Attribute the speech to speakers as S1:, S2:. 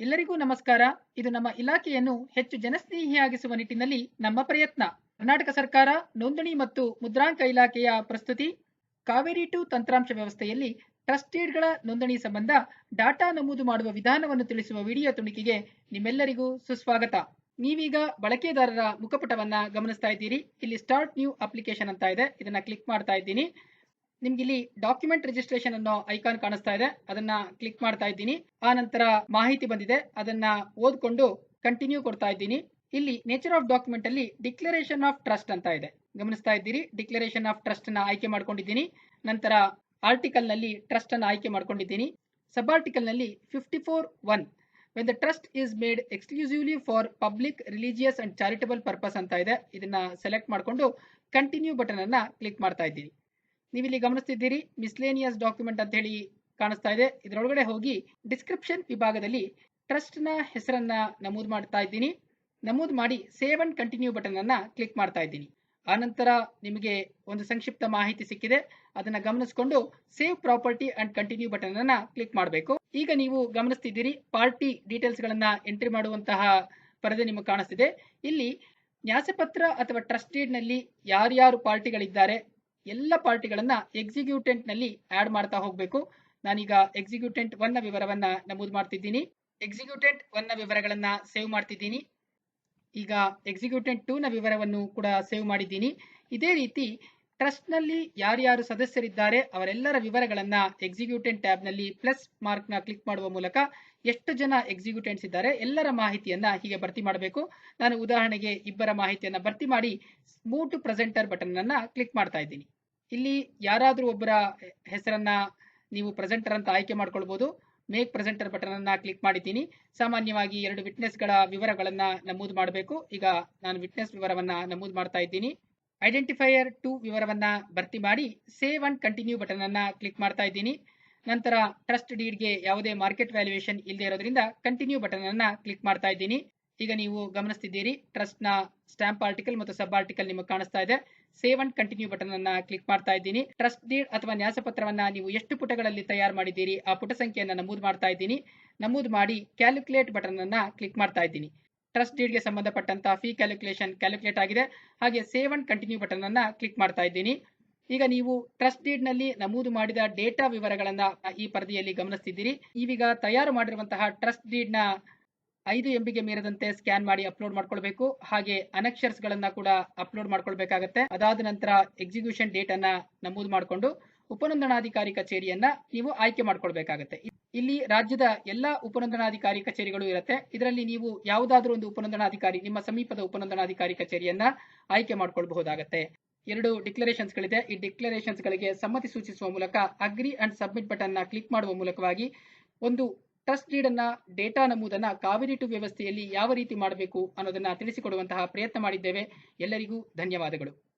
S1: ಎಲ್ಲರಿಗೂ ನಮಸ್ಕಾರ. ಇದು ನಮ್ಮ ಇಲಾಖೆಯನ್ನು ಹೆಚ್ಚು ಜನಸ್ನೇಹಿಯಾಗಿಸುವ ನಿಟ್ಟಿನಲ್ಲಿ ನಮ್ಮ ಪ್ರಯತ್ನ. ಕರ್ನಾಟಕ ಸರ್ಕಾರ, ನೋಂದಣಿ ಮತ್ತು ಮುದ್ರಾಂಕ ಇಲಾಖೆಯ ಪ್ರಸ್ತುತಿ, ಕಾವೇರಿ ಟು ತಂತ್ರಾಂಶ ವ್ಯವಸ್ಥೆಯಲ್ಲಿ ಟ್ರಸ್ಟೀಡ್ಗಳ ನೋಂದಣಿ ಸಂಬಂಧ ಡಾಟಾ ನಮೂದು ಮಾಡುವ ವಿಧಾನವನ್ನು ತಿಳಿಸುವ ವಿಡಿಯೋ ತುಣುಕಿಗೆ ನಿಮ್ಮೆಲ್ಲರಿಗೂ ಸುಸ್ವಾಗತ. ನೀವೀಗ ಬಳಕೆದಾರರ ಮುಖಪುಟವನ್ನ ಗಮನಿಸ್ತಾ ಇದ್ದೀರಿ. ಇಲ್ಲಿ ಸ್ಟಾರ್ಟ್ ನ್ಯೂ ಅಪ್ಲಿಕೇಶನ್ ಅಂತ ಇದೆ. ಇದನ್ನ ಕ್ಲಿಕ್ ಮಾಡ್ತಾ ಇದ್ದೀನಿ. ನಿಮ್ಗೆ ಇಲ್ಲಿ ಡಾಕ್ಯುಮೆಂಟ್ ರಿಜಿಸ್ಟ್ರೇಷನ್ ಅನ್ನೋ ಐಕಾನ್ ಕಾಣಿಸ್ತಾ ಇದೆ. ಅದನ್ನ ಕ್ಲಿಕ್ ಮಾಡ್ತಾ ಇದ್ದೀನಿ. ಆ ನಂತರ ಮಾಹಿತಿ ಬಂದಿದೆ. ಅದನ್ನ ಓದ್ಕೊಂಡು ಕಂಟಿನ್ಯೂ ಕೊಡ್ತಾ ಇದ್ದೀನಿ. ಇಲ್ಲಿ ನೇಚರ್ ಆಫ್ ಡಾಕ್ಯುಮೆಂಟ್ ಅಲ್ಲಿ ಡಿಕ್ಲರೇಷನ್ ಆಫ್ ಟ್ರಸ್ಟ್ ಅಂತ ಇದೆ. ಗಮನಿಸ್ತಾ ಇದ್ದೀರಿ? ಡಿಕ್ಲರೇಷನ್ ಆಫ್ ಟ್ರಸ್ಟ್ನ ಆಯ್ಕೆ ಮಾಡ್ಕೊಂಡಿದ್ದೀನಿ. ನಂತರ ಆರ್ಟಿಕಲ್ನಲ್ಲಿ ಟ್ರಸ್ಟ್ ಅನ್ನ ಆಯ್ಕೆ ಮಾಡ್ಕೊಂಡಿದ್ದೀನಿ. Sub ಆರ್ಟಿಕಲ್ನಲ್ಲಿ fifty four one when the trust is made exclusively for public religious and charitable purpose ಅಂತ ಇದೆ. ಇದನ್ನ ಸೆಲೆಕ್ಟ್ ಮಾಡಿಕೊಂಡು ಕಂಟಿನ್ಯೂ ಬಟನ್ ಅನ್ನ ಕ್ಲಿಕ್ ಮಾಡ್ತಾ ಇದ್ದೀನಿ ನೀವಿಲ್ಲಿ ಗಮನಿಸ್ತಿದ್ದೀರಿ ಮಿಸ್ಲೇನಿಯಸ್ ಡಾಕ್ಯುಮೆಂಟ್ ಅಂತ ಹೇಳಿ ಕಾಣಿಸ್ತಾ ಇದೆ. ಇದರೊಳಗಡೆ ಹೋಗಿ ಡಿಸ್ಕ್ರಿಪ್ಷನ್ ವಿಭಾಗದಲ್ಲಿ ಟ್ರಸ್ಟ್ನ ಹೆಸರನ್ನ ನಮೂದು ಮಾಡ್ತಾ ಇದ್ದೀನಿ. ನಮೂದು ಮಾಡಿ ಸೇವ್ ಅಂಡ್ ಕಂಟಿನ್ಯೂ ಬಟನ್ ಅನ್ನ ಕ್ಲಿಕ್ ಮಾಡ್ತಾ ಇದ್ದೀನಿ. ಆನಂತರ ನಿಮಗೆ ಒಂದು ಸಂಕ್ಷಿಪ್ತ ಮಾಹಿತಿ ಸಿಕ್ಕಿದೆ. ಅದನ್ನ ಗಮನಿಸಿಕೊಂಡು save property and continue button ಅನ್ನ ಕ್ಲಿಕ್ ಮಾಡಬೇಕು. ಈಗ ನೀವು ಗಮನಿಸ್ತಿದ್ದೀರಿ ಪಾರ್ಟಿ ಡೀಟೇಲ್ಸ್ ಗಳನ್ನ ಎಂಟ್ರಿ ಮಾಡುವಂತಹ ಪರದೆ ನಿಮಗೆ ಕಾಣಿಸ್ತಿದೆ. ಇಲ್ಲಿ ನ್ಯಾಸಪತ್ರ ಅಥವಾ ಟ್ರಸ್ಟೀಡ್ನಲ್ಲಿ ಯಾರ್ಯಾರು ಪಾರ್ಟಿಗಳಿದ್ದಾರೆ ಎಲ್ಲ ಪಾರ್ಟಿಗಳನ್ನ ಎಕ್ಸಿಕ್ಯೂಟೆಂಟ್ನಲ್ಲಿ ಆಡ್ ಮಾಡ್ತಾ ಹೋಗ್ಬೇಕು. ನಾನೀಗ ಎಕ್ಸಿಕ್ಯೂಟೆಂಟ್ ಒನ್ನ ವಿವರವನ್ನ ನಮೂದು ಮಾಡ್ತಿದ್ದೀನಿ. ಎಕ್ಸಿಕ್ಯೂಟೆಂಟ್ ಒನ್ನ ವಿವರಗಳನ್ನ ಸೇವ್ ಮಾಡ್ತಿದ್ದೀನಿ. ಈಗ ಎಕ್ಸಿಕ್ಯೂಟೆಂಟ್ ಟೂ ನ ವಿವರವನ್ನು ಕೂಡ ಸೇವ್ ಮಾಡಿದ್ದೀನಿ. ಇದೇ ರೀತಿ ಟ್ರಸ್ಟ್ನಲ್ಲಿ ಯಾರ್ಯಾರು ಸದಸ್ಯರಿದ್ದಾರೆ ಅವರೆಲ್ಲರ ವಿವರಗಳನ್ನ ಎಕ್ಸಿಕ್ಯೂಟೆಂಟ್ ಟ್ಯಾಬ್ನಲ್ಲಿ ಪ್ಲಸ್ ಮಾರ್ಕ್ನ ಕ್ಲಿಕ್ ಮಾಡುವ ಮೂಲಕ ಎಷ್ಟು ಜನ ಎಕ್ಸಿಕ್ಯೂಟೆಂಟ್ಸ್ ಇದ್ದಾರೆ ಎಲ್ಲರ ಮಾಹಿತಿಯನ್ನ ಹೀಗೆ ಭರ್ತಿ ಮಾಡಬೇಕು. ನಾನು ಉದಾಹರಣೆಗೆ ಇಬ್ಬರ ಮಾಹಿತಿಯನ್ನ ಭರ್ತಿ ಮಾಡಿ move to presenter button click ಮಾಡ್ತಾ ಇದ್ದೀನಿ. ಇಲ್ಲಿ ಯಾರಾದರೂ ಒಬ್ಬರ ಹೆಸರನ್ನ ನೀವು ಪ್ರೆಸೆಂಟರ್ ಅಂತ ಆಯ್ಕೆ ಮಾಡ್ಕೊಳ್ಬೋದು. ಮೇಕ್ ಪ್ರೆಸೆಂಟರ್ ಬಟನ್ ಅನ್ನ ಕ್ಲಿಕ್ ಮಾಡಿದ್ದೀನಿ. ಸಾಮಾನ್ಯವಾಗಿ ಎರಡು ವಿಟ್ನೆಸ್ಗಳ ವಿವರಗಳನ್ನ ನಮೂದು ಮಾಡಬೇಕು. ಈಗ ನಾನು ವಿಟ್ನೆಸ್ ವಿವರವನ್ನ ನಮೂದು ಮಾಡ್ತಾ ಇದ್ದೀನಿ. ಐಡೆಂಟಿಫೈಯರ್ ಟು ವಿವರವನ್ನು ಭರ್ತಿ ಮಾಡಿ ಸೇವ್ ಅಂಡ್ ಕಂಟಿನ್ಯೂ ಬಟನನ್ನು ಕ್ಲಿಕ್ ಮಾಡ್ತಾ ಇದ್ದೀನಿ. ನಂತರ ಟ್ರಸ್ಟ್ ಡೀಡ್ಗೆ ಯಾವುದೇ ಮಾರ್ಕೆಟ್ ವ್ಯಾಲ್ಯೂಯೇಷನ್ ಇಲ್ಲದೆ ಇರೋದ್ರಿಂದ ಕಂಟಿನ್ಯೂ ಬಟನನ್ನು ಕ್ಲಿಕ್ ಮಾಡ್ತಾ ಇದ್ದೀನಿ. ಈಗ ನೀವು ಗಮನಿಸ್ತಿದ್ದೀರಿ, ಟ್ರಸ್ಟ್ನ ಸ್ಟ್ಯಾಂಪ್ ಆರ್ಟಿಕಲ್ ಮತ್ತು ಸಬ್ ಆರ್ಟಿಕಲ್ ನಿಮಗೆ ಕಾಣಿಸ್ತಾ ಇದೆ. ಸೇವ್ ಅಂಡ್ ಕಂಟಿನ್ಯೂ ಬಟನ್ ಅನ್ನ ಕ್ಲಿಕ್ ಮಾಡ್ತಾ ಇದ್ದೀನಿ. ಟ್ರಸ್ಟ್ ಡೀಡ್ ಅಥವಾ ನ್ಯಾಸಪತ್ರವನ್ನ ನೀವು ಎಷ್ಟು ಪುಟಗಳಲ್ಲಿ ತಯಾರು ಮಾಡಿದ್ದೀರಿ ಆ ಪುಟ ಸಂಖ್ಯೆಯನ್ನು ನಮೂದು ಮಾಡ್ತಾ ಇದ್ದೀನಿ. ನಮೂದು ಮಾಡಿ ಕ್ಯಾಲ್ಕುಲೇಟ್ ಬಟನ್ ಅನ್ನ ಕ್ಲಿಕ್ ಮಾಡ್ತಾ ಇದ್ದೀನಿ. ಟ್ರಸ್ಟ್ ಡೀಡ್ಗೆ ಸಂಬಂಧಪಟ್ಟಂತಹ ಫೀ ಕ್ಯಾಲ್ಕುಲೇಷನ್ ಕ್ಯಾಲ್ಕುಲೇಟ್ ಆಗಿದೆ. ಹಾಗೆ ಸೇವ್ ಅಂಡ್ ಕಂಟಿನ್ಯೂ ಬಟನ್ ಅನ್ನ ಕ್ಲಿಕ್ ಮಾಡ್ತಾ ಇದ್ದೀನಿ. ಈಗ ನೀವು ಟ್ರಸ್ಟ್ ಡೀಡ್ನಲ್ಲಿ ನಮೂದು ಮಾಡಿದ ಡೇಟಾ ವಿವರಗಳನ್ನ ಈ ಪರದೆಯಲ್ಲಿ ಗಮನಿಸ್ತಿದ್ದೀರಿ. ಈಗ ತಯಾರು ಮಾಡಿರುವಂತಹ ಟ್ರಸ್ಟ್ ಡೀಡ್ನ ಐದು ಎಂಬಿಗೆ ಮೀರದಂತೆ ಸ್ಕ್ಯಾನ್ ಮಾಡಿ ಅಪ್ಲೋಡ್ ಮಾಡ್ಕೊಳ್ಬೇಕು. ಹಾಗೆ ಅನಕ್ಷರ್ಸ್ ಗಳನ್ನ ಕೂಡ ಅಪ್ಲೋಡ್ ಮಾಡ್ಕೊಳ್ಬೇಕಾಗತ್ತೆ. ಅದಾದ ನಂತರ ಎಕ್ಸಿಕ್ಯೂಷನ್ ಡೇಟ್ ಅನ್ನ ನಮೂದು ಮಾಡಿಕೊಂಡು ಉಪನೋಂದಣಾಧಿಕಾರಿ ಕಚೇರಿಯನ್ನ ನೀವು ಆಯ್ಕೆ ಮಾಡ್ಕೊಳ್ಬೇಕಾಗತ್ತೆ. ಇಲ್ಲಿ ರಾಜ್ಯದ ಎಲ್ಲಾ ಉಪನೋಂದಣಾಧಿಕಾರಿ ಕಚೇರಿಗಳು ಇರುತ್ತೆ. ಇದರಲ್ಲಿ ನೀವು ಯಾವುದಾದ್ರೂ ಒಂದು ಉಪನೋಂದಣಾಧಿಕಾರಿ, ನಿಮ್ಮ ಸಮೀಪದ ಉಪನೋಂದಣಾಧಿಕಾರಿ ಕಚೇರಿಯನ್ನ ಆಯ್ಕೆ ಮಾಡ್ಕೊಳ್ಬಹುದಾಗತ್ತೆ. ಎರಡು ಡಿಕ್ಲರೇಷನ್ಸ್ ಗಳಿದೆ ಈ ಡಿಕ್ಲರೇಷನ್ಸ್ ಗಳಿಗೆ ಸಮ್ಮತಿ ಸೂಚಿಸುವ ಮೂಲಕ ಅಗ್ರಿ ಅಂಡ್ ಸಬ್ಮಿಟ್ ಬಟನ್ನ ಕ್ಲಿಕ್ ಮಾಡುವ ಮೂಲಕವಾಗಿ ಒಂದು ಟ್ರಸ್ಟ್ ಡೀಡ್ ಅನ್ನ ಡೇಟಾ ನಮೂದನ್ನ ಕಾವೇರಿ ಟು ವ್ಯವಸ್ಥೆಯಲ್ಲಿ ಯಾವ ರೀತಿ ಮಾಡಬೇಕು ಅನ್ನೋದನ್ನ ತಿಳಿಸಿಕೊಡುವಂತಹ ಪ್ರಯತ್ನ ಮಾಡಿದ್ದೇವೆ. ಎಲ್ಲರಿಗೂ ಧನ್ಯವಾದಗಳು.